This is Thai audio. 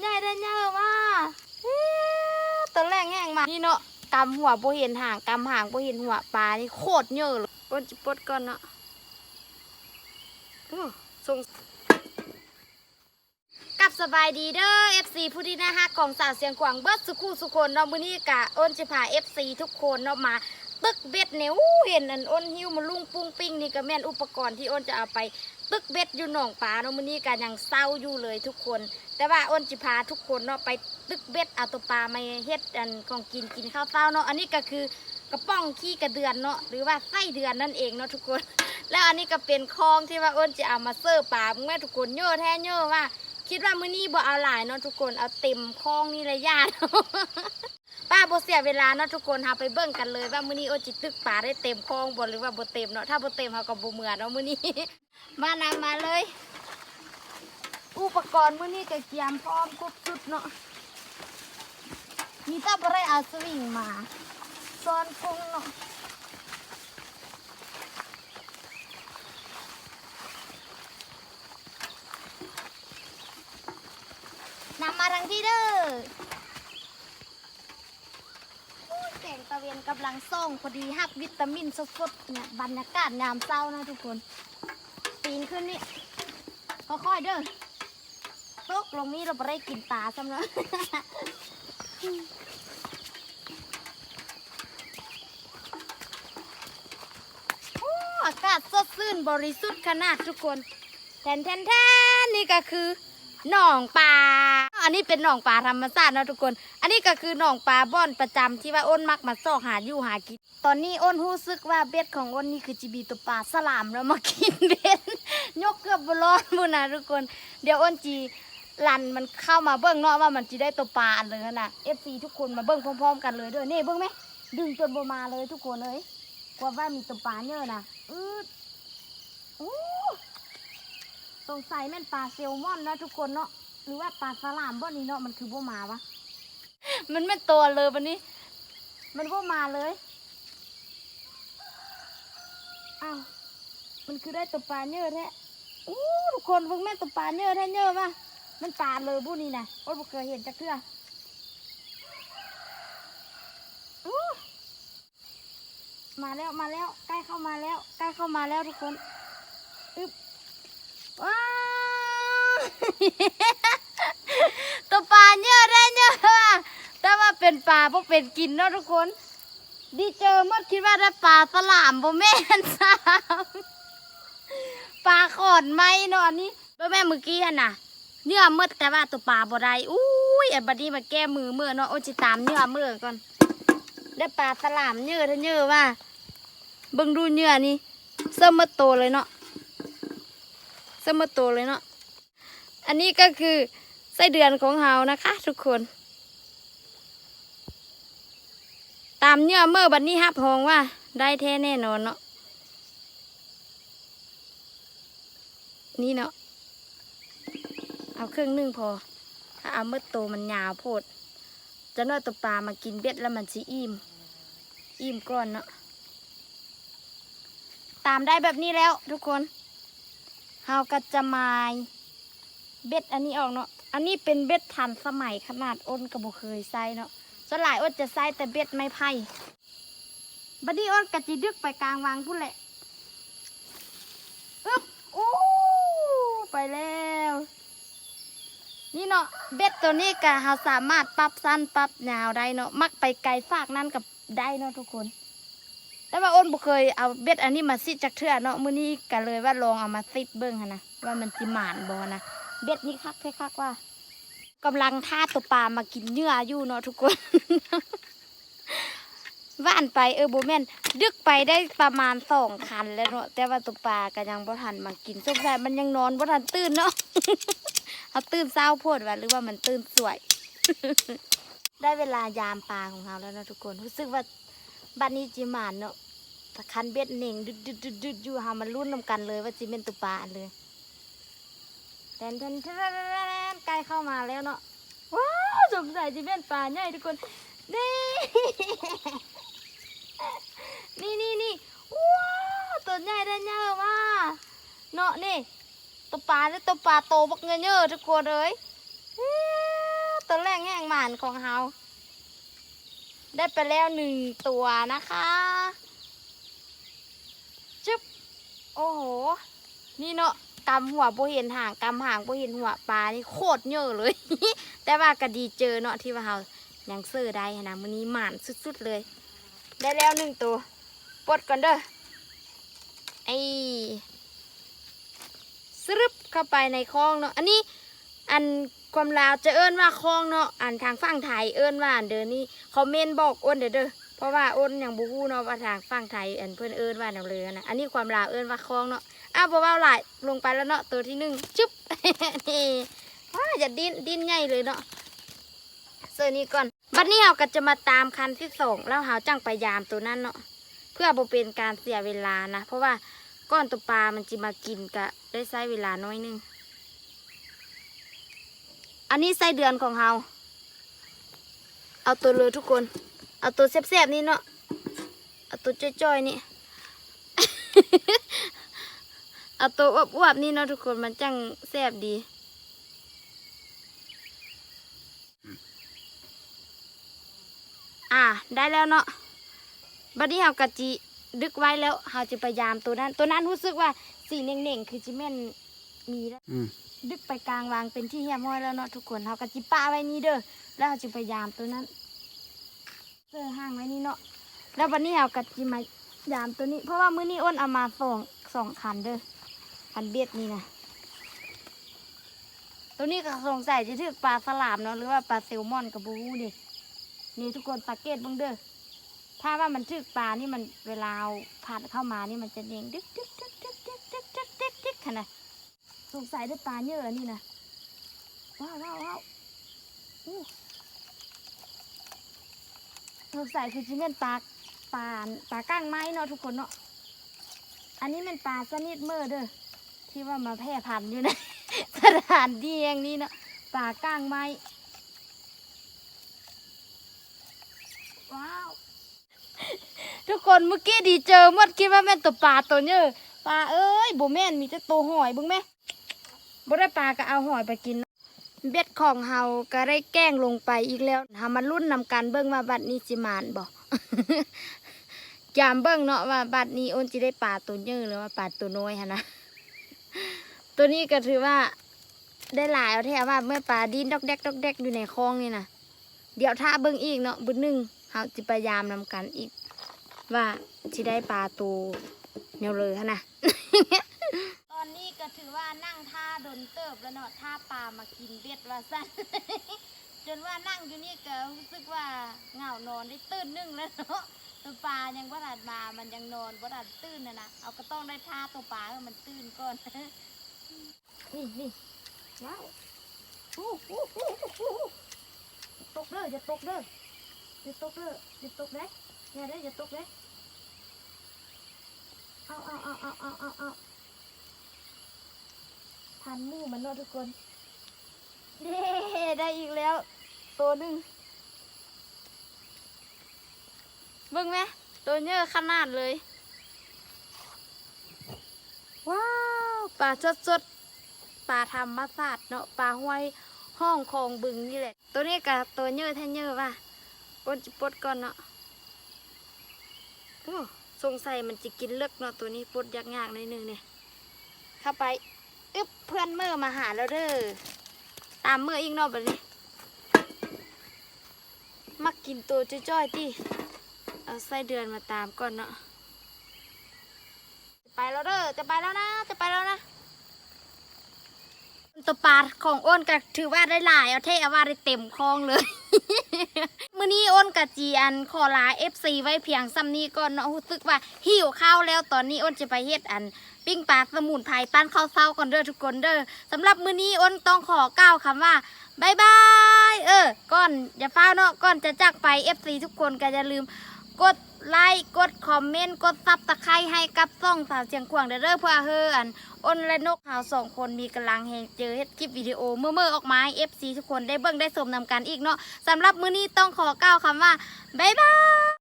ใหญ่ได้เยอะมาเอ๊ะตัวแรกแห้งมานี่เนาะกำหัวโบเห็นห่างกำห่างโบเห็นหัวปลานี่โคตรเยอะเลยปนจิปดก่อนเนาะส่งกลับสบายดีเด้อ FC ผู้ที่น่าฮักของสาวเสียงกวางเบิร์ดสุขุสุคนเนาะมื้อนี้กะอ้นจะพา FC ทุกคนเนาะมา ตึกเบ็ดเนี่ยอู้เห็นอันอ้นหิ้วมาลุงปุ้งปิ้งนี่ก็แม่นอุปกรณ์ที่อ้นจะเอาไปตึกเบ็ดอยู่หนองปลาเนาะมื้อนี้ก็ยังเศร้าอยู่เลยทุกคน แต่ว่าอ้นจะพาทุกคนเนาะไปตึกเบ็ดเอาตัวปลามาเฮ็ดอันของกินกินข้าวเต้าเนาะอันนี้ก็คือกระป้องขี้กระเดือนเนาะหรือว่าไส้เดือนนั่นเองเนาะทุกคน แล้วอันนี้ก็เป็นคลองที่ว่าอ้นจะเอามาเสิร์ฟปลาเมื่อทุกคนเยอะแท้เยอะว่า คิดว่ามื้อนี้บ่เอาหลายเนาะทุกคนเอาเต็มคลองนี่เลยญา ป้าบ่เสียเวลาเนาะทุกคนหาไปเบิ่งกันเลย ว่ามื้อนี้โอจิตึกปลาได้เต็มคลองบ่หรือว่าบ่เต็มเนาะถ้าบ่เต็มเฮาก็บ่เมื่อเนาะมื้อนี้ มานำมาเลย อุปกรณ์มื้อนี้ก็เตรียมพร้อมครบชุดเนาะมีต่บ่ได้เอาสวิงมาซ้อนกุ้งเนาะนำมาทางที่เด้อแสงตะ เวนกำลังส่องพอดีฮับวิตามินสดๆเนี่ยบรรยากาศยามเช้านะทุกคนปีนขึ้นนี่ค่อยๆเด้อตกลงนี้เราไปได้กินปลาซ้ำแล้วโอ้อากาศสดชื่นบริสุทธิ์ขนาดทุกคนแทนแทนแทนนี่ก็คือหนองปลาอันนี้เป็นหนองปลาธรรมชาตินะทุกคนอันนี้ก็คือหนองปลาบ่อนประจำที่ว่าอ้นมักมาซอกหาอยู่หากิน ตอนนี้อ้นรู้สึกว่าเบ็ดของอ้นนี่คือจีบีตัวปลาสลามแล้วมากินเบ็ดยกเกือบบร้อนบุนะทุกคน เดี๋ยวอ้นจีลันมันเข้ามาเบิ้งเนาะว่ามันจีได้ตัวปลาอันเลยนะเอฟซีทุกคนมาเบิ้งพร้อมๆ กันเลยด้วยนี่เบิ้งไหมดึงจนบมาเลยทุกคนเลยกว่าว่ามีตัวปลาเยอะนะอืดอู้สงสัยแม่นปลาเซลมอนนะทุกคนเนาะหรือว่าปลาสลามบ่นี่เนาะมันคือบ่มาวะ มันไม่ตัวเลยวันนี้ มันบ่มาเลยอ้าวมันคือได้ตัวปลาเยอะแท้อู้ทุกคนเพิ่งแม่ตัวปลาเยอะแท้เยอะปะมันปลาเลยบุนี่นะโอ้ยบ่เคยเห็นจักเทื่อมาแล้วมาแล้วใกล้เข้ามาแล้ว ใกล้เข้ามาแล้วทุกคนอึบว้าว ตัวปลาเยอะได้เยอะว่ะแต่ว่าเปลาพวกเป็นกินเนาะทุกคน ดีเจอหมดคิดว่าได้ปลาสลามบ่แม่นซ้ำปลาขอนไม้เนาะอันนี้บ่แม่เมื่อกี้น่ะเนื้อหมดแต่ว่าตัวปลาบ่ได้อุ้ยไอ้บัดนี้มาแก้มือเมื่อเนาะโอ้จิตามเนื้อเมื่อก่อนได้ปลาสลามเยอะเท่าเยอว่าเบิ่งดูเนื้อนี่เสมอโตเลยเนาะเสมอโตเลยเนาะอันนี้ก็คือไส้เดือนของเฮานะคะ ทุกคน ตามเนื้อเมื่อบัดนี้ฮับหองว่า ได้แท้แน่นอนเนาะนี่เนาะเอาเครึ่องนึ่งพอ ถ้าเอาเมื่อโตมันยาวโพดจะน้อยตัวปลามากินเบ็ดแล้วมันสิอิ่มอิ่มก่อนเนาะตามได้แบบนี้แล้วทุกคนเฮาก็จะมายเบ็ดอันนี้ออกเนาะอันนี้เป็นเบ็ดทันสมัยขนาดอ้นกับบุเคยใส่เนาะ สลายอ้นจะใส่แต่เบ็ดไม้ไผ่บัดนี้อ้นกะจิดึกไปกลางวางพุ่นแหละอึ๊บอู้ไปแล้ว นี่เนาะเบ็ดตัวนี้กะเราสามารถปรับสั้นปรับยาวได้เนาะมักไปไกลฝากนั่นกับได้เนาะทุกคน แต่ว่าอ้นบ่เคยเอาเบ็ดอันนี้มาซิดจากเทื่อเนาะมื้อนี้ก็เลยว่าลองเอามาซิดเบิ่งหั่นนะว่ามันสิหมานบ่นะเบ็ดนี่คักแท้คักว่า กำลังท่าตัวปลามากินเนื้ออยู่เนาะทุกคนว่านไปเออโบแมนดึกไปได้ประมาณสองคันแล้วเนาะแต่ว่าตัวปลาก็ยังบ่ทันมากินสงสัยมันยังนอนบ่ทันตื่นเนาะเขาตื่นเศร้าโพดว่าหรือว่ามันตื่นสวย ได้เวลายามปลาของเราแล้วเนาะทุกคนรู้สึกว่าบ้านนี้จิมานเนาะคันเบ็ดเหน่งดึดดึดดึดอยู่หามันรุ่นนำกันเลยว่าจิเป็นตัวปลาเลย แทนแทนแทนใกล้เข้ามาแล้วเนาะว้าวสงสัยจะเป็นปลาใหญ่ทุกคนนี่นี่นี่นี่ว้าวตัวใหญ่ได้เยอะว่ะเนาะนี่ตัวปลาหรือตัวปลาโตบักเงยเยอะทุกคนเลยตัวแรกแห้งหมานของเฮาได้ไปแล้วหนึ่งตัวนะคะจึ๊บโอ้โห นี่เนาะ กำหัวโบเห็นหางกำหางโบเห็นหัวปลานี่โคตรเยอะเลย แต่ว่าก็ดีเจอเนาะที่ว่าเฮายังเซอร์ได้นะมื้อนี้หมานสุดๆเลย ได้แล้วหนึ่งตัวปลดก่อนเด้อไอ้สรึบเข้าไปในคลองเนาะอันนี้อันความลาวจะเอิ้นว่าคลองเนาะอันทางฝั่งไทยเอิ้นว่าอันเด้อนี่คอมเมนต์บอกอ้นเด้อเด้อเพราะว่าอ้นยังบ่ฮู้เนาะว่าทางฝั่งไทยอันเพิ่อนเอิ้นว่าแนวเลยนะอันนี้ความลาวเอิ้นว่าคลองเนาะ อ้าวบ่เว้าหลายลงไปแล้วเนาะตัวที่หนึ่งจึ๊บนี่ว้าจะดิ้นดิ้นใหญ่เลยเนาะเสื้อนี้ก่อนบัดนี้เราก็จะมาตามคันที่สองแล้วเราจังไปยามตัวนั้นเนาะเพื่อบ่เป็นการเสียเวลานะเพราะว่าก้อนตัวปลามันจะมากินกะได้ใช้เวลาน้อยนึงอันนี้ไส้เดือนของเราเอาตัวเลยทุกคน เอาตัวแซ่บๆนี่เนาะเอาตัวจ้อยๆนี่ เอาตัวอ้วบๆนี่เนาะทุกคนมันจังแซ่บดี อ่าได้แล้วเนาะบัดนี้เรากะจิดึกไว้แล้วเราจะพยายามตัวนั้น ตัวนั้นรู้สึกว่าสีเน่งๆคือจิแม่นมีแล้วอืมดึกไปกลางวางเป็นที่เฮียมห้อยแล้วเนาะทุกคนเรากะจิป้าไว้นี่เด้อแล้วเราจะพยายามตัวนั้นเสื้อห้างไว้นี่เนาะแล้ววันนี้เรากะจิมายามตัวนี้ เพราะว่ามื้อนี้อ้นเอามาสองสองคันเด้อ คันเบ็ดนี่นะตัวนี้ก็สงสัยจะถือปลาสลามเนาะหรือว่าปลาแซลมอนกับบูดินี่ทุกคนสังเกตบ้างเด้อถ้าว่ามันถึกปลานี่มันเวลาผ่านเข้ามานี่มันจะเด้งดึกดึกดึกดึกดึกดึกดึกดึกดึกขนาดสงสัยได้ปลาเยอะนี่นะว้าวว้าวว้าวสงสัยคือจิเม่นปลาปลาปลาก้างไม้เนาะทุกคนเนาะอันนี้เป็นปลาสนิทเมื่อเด้อ ที่ว่ามาแพร่พันธุ์อยู่ในสถานที่แห่งนี้เนาะปลาก้างไม้ว้าวทุกคนเมื่อกี้ดีเจอหมดคิดว่าแม่นตัวปลาตัวเยอปลาเอ้ยบ่แม่นมีแต่ตัวหอยบึงแม่บ่ได้ปลาก็เอาหอยไปกิน เบ็ดของเฮาก็ได้แกล้งลงไปอีกแล้วเฮามารุ่นนำกันเบิ่งว่าบัดนี้สิมานบ่จามเบิ่งเนาะว่าบัดนี้โอนสิได้ปลาตัวเยอหรือว่าปลาตัวน้อยหั่นนะ ตัวนี้ก็ถือว่าได้หลายเอาแท้ว่าเมื่อปลาดินดอกแดกดอกแดกอยู่ในคลองนี่นะเดี๋ยวถ้าเบิ่งอีกเนาะบุญหนึ่งเราจะพยายามนำกันอีก ว่าจะได้ปลาตัวแนวเลยนะตอนนี้ก็ถือว่านั่งท่าดนเติบแล้วเนาะท่าปลามากินเบ็ดว่าสั้นจนว่านั่งอยู่นี่ก็รู้สึกว่าเหงานอนได้ตื่นนึ่งแล้วเนาะตัวปลายังว่าถัดมามันยังนอนว่าถัดตื่นนะนะเอาก็ต้องได้ท่าตัวปลาให้มันตื่นก่อน นี่นี่ว้าวอู้อู้อู้อู้ตกเด้ออย่าตกเด้ออย่าตกเด้ออย่าตกเด้อย่าเด้ออย่าตกเด้เอาเอาเอาเอาเอาเอาเอาทันมู่มันเนาะทุกคนเด้ได้อีกแล้ว ตัวหนึ่งเบิ่งไหมตัวเยอะขนาดเลย ว้าว ปลาสดสดๆปลาธรรมศาสตร์เนาะปลาห้วยห้องคลองบึงนี่แหละ ตัวนี้กับตัวเยอะแท้เยอะว่ะอ้นจะปดก่อนเนาะโอ้สงสัยมันจะกินเลือกเนาะตัวนี้ปดยากๆหน่อยนึงเนี่ยเข้าไปอึ๊บเพื่อนเมื่อมาหาแล้วเด้อตามเมื่ออีกเนาะแบบนี้ มักกินตัวจ้อยๆที่เอาไส้เดือนมาตามก่อนเนาะ ไปแล้วเด้อจะไปแล้วนะ จะไปแล้วนะตัวปลาของอ้นก็ถือว่าได้หลายเอาเทเอาว่าได้เต็มคลองเลย มื้อนี้อ้นกับจีอันขอลา FC ไว้เพียงซ้ำนี้ก่อนเนาะรู้สึกว่าหิวข้าวแล้วตอนนี้อ้นจะไปเฮ็ดอัน ปิ้งปลาสมุนไพรปั้นข้าวเศร้าก่อนเด้อทุกคนเด้อสำหรับมื้อนี้อ้นต้องขอกล่าวคำว่าบายบาย เออ ก่อนอย่าเฝ้าเนาะก่อนจะจากไป FC ทุกคนก็อย่าลืมกด ไลค์กดคอมเมนต์กดซับตะไคร้ให้กับซ่องสาวเชียงขวางเด้อเด้อเพื่อเฮออันอ้นและนกเฮาสองคนมีกำลังแหงเจอเฮ็ดคลิปวิดีโอเมื่อเมื่อออกมาเอฟซีทุกคนได้เบิ่งได้สมนำกันอีกเนาะสำหรับมื้อนี้ต้องขอกล่าวคำว่าบ๊ายบาย